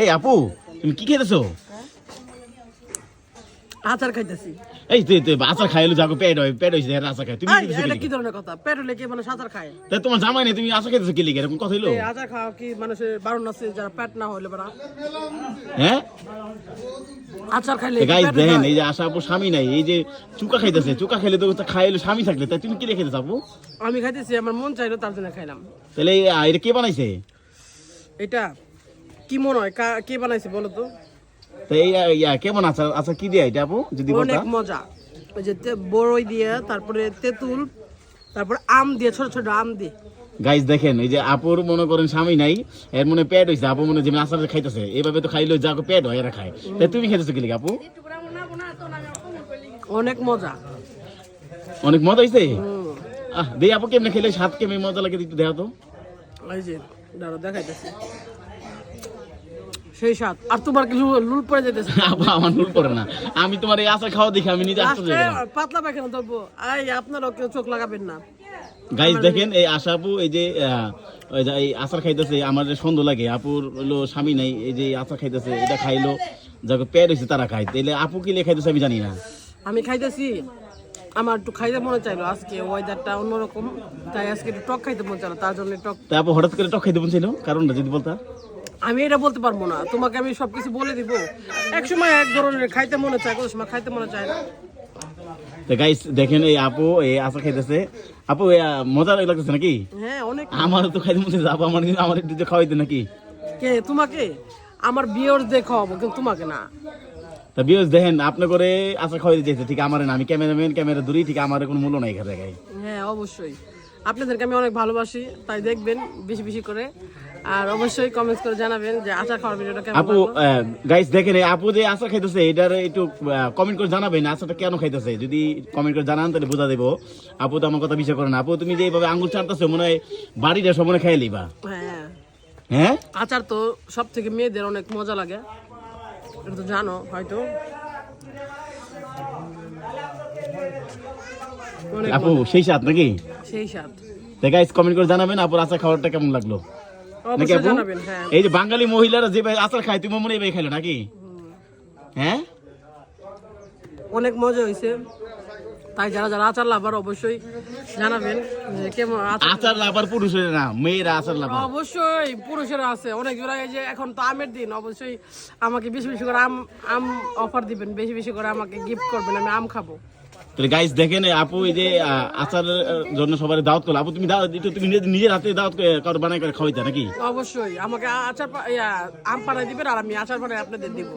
এই আপু তুমি কি খেতেছো? আচার খাইতেছি। এই তুই তুই আচার খাইলো যাকো পেট হয় পেট হয়েছে আচার খাই তুমি এটা কি ধরনের কথা? পেট হলে কি মানুষ আচার খায়? তা তোমার জামাই নেই তুমি আচার খেতেছো কি লিগে? এরকম কথা হইল? আচার খাওয়া কি মানুষের বারণ আছে যারা পেট না হইলে বারা হ্যাঁ? আচার খাইলে গাইস দেখেন এই যে আশা আপু স্বামী নাই এই যে চুকা খাইতেছে চুকা খাইলে তো খাইলো স্বামী থাকলে। তাই তুমি কি রেখে আপু? আমি খাইতেছি আমার মন চাইলো তার জন্য খাইলাম। তাহলে এটা কে বানাইছে? এটা কি মনে হয়? কা- বানাইছে বলো তো? তো এই ইয়া, কেমন আচার আচ্ছা কি দিয়ে এটা আপু? যদি অনেক মজা। ওই যে বড়ই দিয়ে তারপরে তেঁতুল তারপরে আম দিয়ে ছোট ছোট আম দিয়ে। গাইস দেখেন এই যে আপুর মনে করেন স্বামী নাই এর মনে পেট হইছে আপু মনে যেমন আচার খাইতেছে এইভাবে তো খাইলো যাকো পেট হয় এরা খায়। তাই তুমি খেতেছো কি আপু? অনেক মজা। অনেক মজা হুম। আহ দেই আপু কেমনে খেলে? স্বাদ কেমনে? মজা লাগে একটু দেখাও তো এই যে দাঁড়া দেখাইতেছি। সেই স্বাদ। আর তোমার কি লুল লুল পড়ে যেতেছে আপু আমার নুল পড়ে না। আমি তোমার এই আচার খাওয়া দেখে আমি নিজে আশ্চর্য পাতলা পায়খানা ধরবো। এই আপনারাও কেউ চোখ লাগাবেন না। গাইস দেখেন এই আশা আপু এই যে ওই যে এই আচার খাইতেছে আমার সন্দেহ লাগে আপুর হলো স্বামী নাই এই যে আচার খাইতেছে এটা খাইলো যাকে পেট হয়েছে তারা খাই তাইলে আপু কি খাইতেছে আমি জানি না। আমি খাইতেছি। আমার একটু খাইতে মনে চাইলো আজকে ওয়েদারটা অন্যরকম তাই আজকে একটু টক খাইতে মনে চাইলো তার জন্য টক আপু হঠাৎ করে টক খাইতে বলছিল কারণটা যদি বলতা। আমি এটা বলতে পারব না। তোমাকে আমি সবকিছু বলে দিব। এক সময় এক ধরনের খাইতে মনে চায় কোনো সময় খাইতে মনে চায় না। তো গাইস দেখেন এই আপু এই আচার খাইতেছে। আপু মজা লাগতেছে নাকি? হ্যাঁ অনেক তো খাইতে মনে আপু আমার আমার একটু খাওয়াইতে নাকি? কে তোমাকে? আমার বিয়ের কিন্তু তোমাকে না। তা বিয়স দেখেন আপনি করে আচার খাওয়াইতে চাইছে ঠিক আমার না। আমি ক্যামেরাম্যান ক্যামেরা দূরেই ঠিক আমার কোনো মূল্য নাই এখানে হ্যাঁ অবশ্যই। আপনাদেরকে আমি অনেক ভালোবাসি তাই দেখবেন বেশি বেশি করে। আর অবশ্যই কমেন্টস করে জানাবেন যে আচার খাওয়ার ভিডিওটা কেমন আপু গাইস দেখেন আপু যে আচার খাইতেছে এটার একটু কমেন্ট করে জানাবেন আচারটা কেন খাইতেছে। যদি কমেন্ট করে জানান তাহলে বোঝা দেবো। আপু তো আমার কথা বিশ্বাস করে না। আপু তুমি যে এইভাবে আঙ্গুল চাটতেছো মনে হয় বাড়িটা সব মনে হ্যাঁ। হ্যাঁ? আচার তো সব থেকে মেয়েদের অনেক মজা লাগে। এটা তো জানো হয়তো। আপু সেই স্বাদ নাকি? সেই স্বাদ। তো গাইস কমেন্ট করে জানাবেন আপুর আচার খাওয়ারটা কেমন লাগল? নাকি হ্যাঁ। এই যে বাঙালি মহিলারা যেভাবে আচার খায় তুমি মনে এইভাবে খাইলো নাকি? হ্যাঁ? অনেক মজা হয়েছে তাই যারা যারা আচার লাভার অবশ্যই জানাবেন যে কেমন আচার আচার লাভার পুরুষের না মেয়েরা আচার লাভার। অবশ্যই পুরুষেরা আছে। অনেক জোড়া এই যে এখন তো আমের দিন অবশ্যই আমাকে বেশি বেশি করে আম আম অফার দিবেন বেশি বেশি করে আমাকে গিফট করবেন আমি আম খাব। তাহলে গাইস দেখেন আপু এই যে আচার আচারের জন্য সবার দাওয়াত করল। আপু তুমি তুমি নিজে- নিজের হাতে দাওয়াত করে বানাই করে খাওয়াইতে নাকি? অবশ্যই আমাকে আচার আম পাড়াই দিবেন আর আমি আচার বানাই আপনাদের দিব।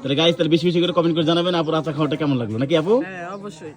তাহলে গাইস তাহলে বেশি বেশি করে কমেন্ট করে জানাবেন আপুর আচার খাওয়াটা কেমন লাগল নাকি আপু? হ্যাঁ অবশ্যই।